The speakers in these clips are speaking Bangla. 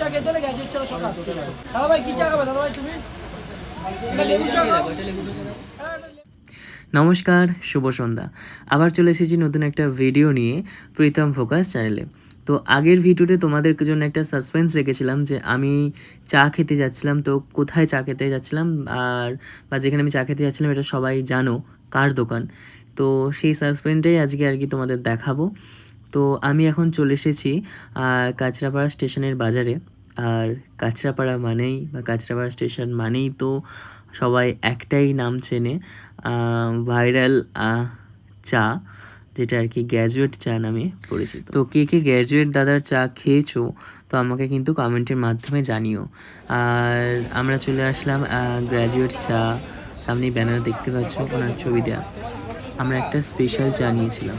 চা খেতে হলে গ্যাজুয়েট চা সকাল। আসতে দাদা ভাই কি চা খাবে? দাদা ভাই তুমি? লেবু চা খাও। হ্যাঁ, নমস্কার শুভ সন্ধ্যা। আবার চলে এসেছি নতুন একটা ভিডিও নিয়ে প্রীতম ফোকাস চ্যানেলে তো আগের ভিডিওতে তোমাদের জন্য একটা সাসপেন্স রেখেছিলাম যে আমি চা খেতে যাচ্ছিলাম তো কোথায় চা খেতে যাচ্ছিলাম? আর বা যেখানে আমি চা খেতে যাচ্ছিলাম এটা সবাই জানো কার দোকান? তো সেই সাসপেন্সটাই আজকে আর কি তোমাদের দেখাবো। তো আমি এখন চলে এসেছি কাঁচরাপাড়া স্টেশনের বাজারে। আর কাঁচরাপাড়া মানেই বা কাঁচরাপাড়া স্টেশন মানেই তো সবাই একটাই নাম চেনে ভাইরাল চা, যেটা আর কি গ্র্যাজুয়েট চা নামে পরিচিত। তো কে কে গ্র্যাজুয়েট দাদার চা খেয়েছো, তো আমাকে কিন্তু কমেন্টের মাধ্যমে জানিও। আর আমরা চলে আসলাম গ্র্যাজুয়েট চা, সামনেই ব্যানার দেখতে পাচ্ছ ওনার ছবি দেওয়া আমরা একটা স্পেশাল চা নিয়েছিলাম।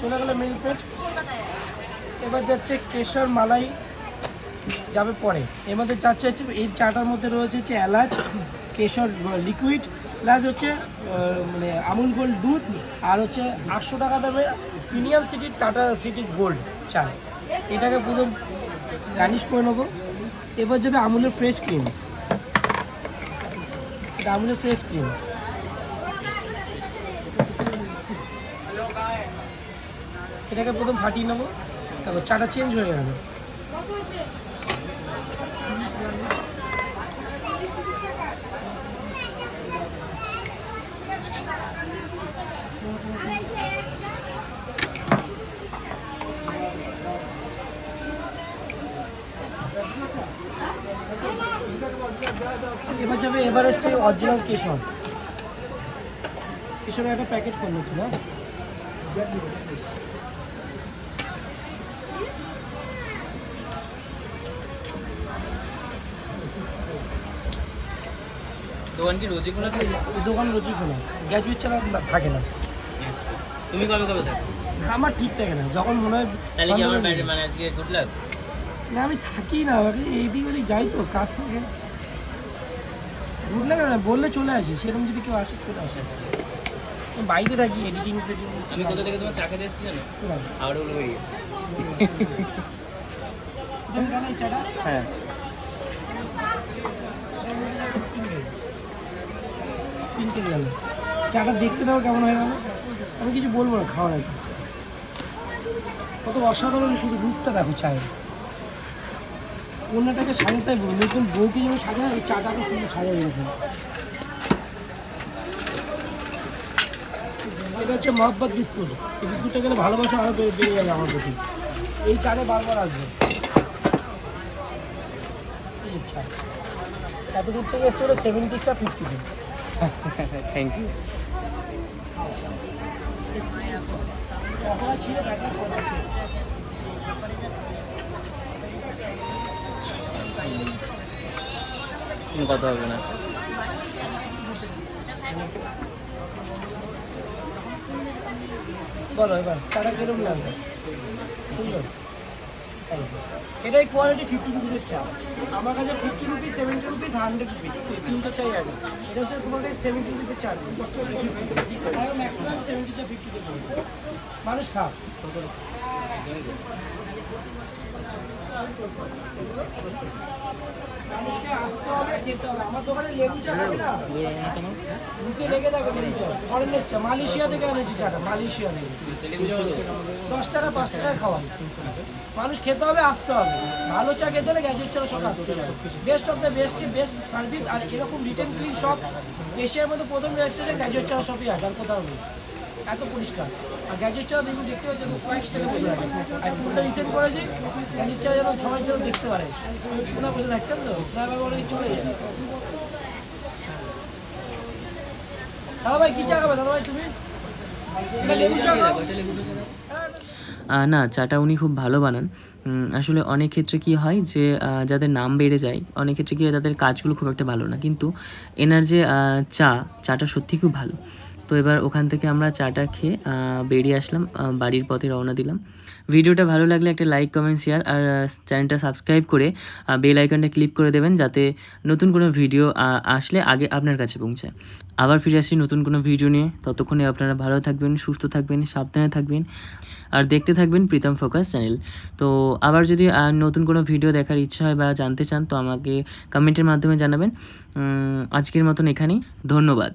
চলে গেলো মিল্ক প্লেট এবার যাচ্ছে কেশর মালাই যাবে পরে এর মধ্যে যাচ্ছে হচ্ছে এই চাটার মধ্যে রয়েছে হচ্ছে এলাচ কেশর লিকুইড প্লাস হচ্ছে মানে আমুল গোল্ড দুধ, আর হচ্ছে আটশো টাকা দামে premium city Tata city gold চা এটাকে প্রথম গার্নিশ করে নেব। এবার যাবে আমুলের ফ্রেশ ক্রিম এটা আমুলের ফ্রেশ ক্রিম এটাকে প্রথম ফাটিয়ে নেব। তারপর চাটা চেঞ্জ হয়ে গেল। এবার যাবে এভারেস্টে অরিজিনাল কেশর। কেশরের একটা প্যাকেট করল কি না? দোকান কি রোজই খোলা থাকে? দোকান রোজই খোলা। গ্র্যাজুয়েট ছাড়া থাকে না। তুমি কবে কবে থাকো? আমার ঠিক থাকে না। যখন মনে হয় তাহলে কি আমার মানে আজকে গুড লাক না আমি থাকি না আমি এইদিক ওদিক যাই তো কাজ থেকে। ঘুরলে না বললে চলে আসে সেরকম যদি কেউ আসে চলে আসে। আমি বাড়িতে থাকি এডিটিং আমি কোথা থেকে তোমার চা খেতে এসেছি জানো? বেরিয়ে চাটা? হ্যাঁ। স্পিন করে গেল। চাটা দেখতে দাও কেমন হয়ে গেল আমি কিছু বলব না খাওয়ার আগে। কত অসাধারণ শুধু রূপটা দেখো চায়ের। কন্যাটাকে সাজাতে বলব নতুন বউকে যেমন সাজায় ওই চাটাকে সুন্দর সাজায় এরকম। এটা হচ্ছে মহব্বত বিস্কুট। এই বিস্কুটটা গেলে ভালোবাসা আরও বেড়ে বেড়ে যাবে আমার প্রতি। এই চারে বারবার আসবে। এত দূর থেকে এসছে ওটা সেভেন্টি চা ফিফটি দিন আচ্ছা থ্যাংক ইউ ছিল ব্যাটার কোনো কথা হবে না। বলো এবার টাকা কীরকম লাগবে সুন্দর। এটাই কোয়ালিটি ফিফটি রুপিসের চা। আমার কাছে fifty rupees seventy rupees hundred rupees তিনটে চাই আছে এটা হচ্ছে তোমার কাছে সেভেন্টি রুপিসের চা। ম্যাক্সিমাম সেভেন্টি চা ফিফটিতে মানুষ খা লেবু চা খাবে না? চা। মালয়েশিয়া থেকে এনেছি চাটা, মালয়েশিয়া থেকে। দশ টাকা, পাঁচ টাকায় খাওয়া মানুষ খেতে হবে, আসতে হবে। ভালো চা খেতে হলে গ্যাজুয়েট চা সব আসতে হবে। Best of the best best service আর এরকম রিটেন ক্লিন সব এশিয়ার মধ্যে প্রথম রেজিস্ট্রেশন গ্যাজুয়েট চা আছে, আর কোথাও নেই। এত পরিষ্কার। আর গ্যাজুয়েট চা দেখুন, দেখতে পাচ্ছেন ফাইভ স্টারে বসে থাকে আর ফুলটা রিসেন্ট করেছি গ্যাজুয়েট চা যেন সবাই যেন দেখতে পারে। ওনারা বসে থাকতেন তো? ওনারা বলে চলে যায় দাদা ভাই, কি চা খাবে? দাদা ভাই, তুমি। না, চাটা উনি খুব ভালো বানান। আসলে অনেক ক্ষেত্রে কি হয় যে যাদের নাম বেড়ে যায়, অনেক ক্ষেত্রে কি হয়, তাদের কাজগুলো খুব একটা ভালো না। কিন্তু এনার যে চা, চাটা সত্যি খুব ভালো। তো এবার ওখান থেকে আমরা চাটা খেয়ে বেরিয়ে আসলাম বাড়ির পথে রওনা দিলাম। ভিডিওটা ভালো লাগলে একটা লাইক কমেন্ট শেয়ার আর চ্যানেলটা সাবস্ক্রাইব করে বেল আইকনটা ক্লিক করে দেবেন যাতে নতুন কোনো ভিডিও আসলে আগে আপনার কাছে পৌঁছায়। আবার ফিরে আসি নতুন কোনো ভিডিও নিয়ে। ততক্ষণে আপনারা ভালো থাকবেন, সুস্থ থাকবেন, সাবধানে থাকবেন, আর দেখতে থাকবেন প্রীতম ফোকাস চ্যানেল তো আবার যদি নতুন কোনো ভিডিও দেখার ইচ্ছা হয় বা জানতে চান, তো আমাকে কমেন্টের মাধ্যমে জানাবেন। আজকের মতন এখানেই। ধন্যবাদ।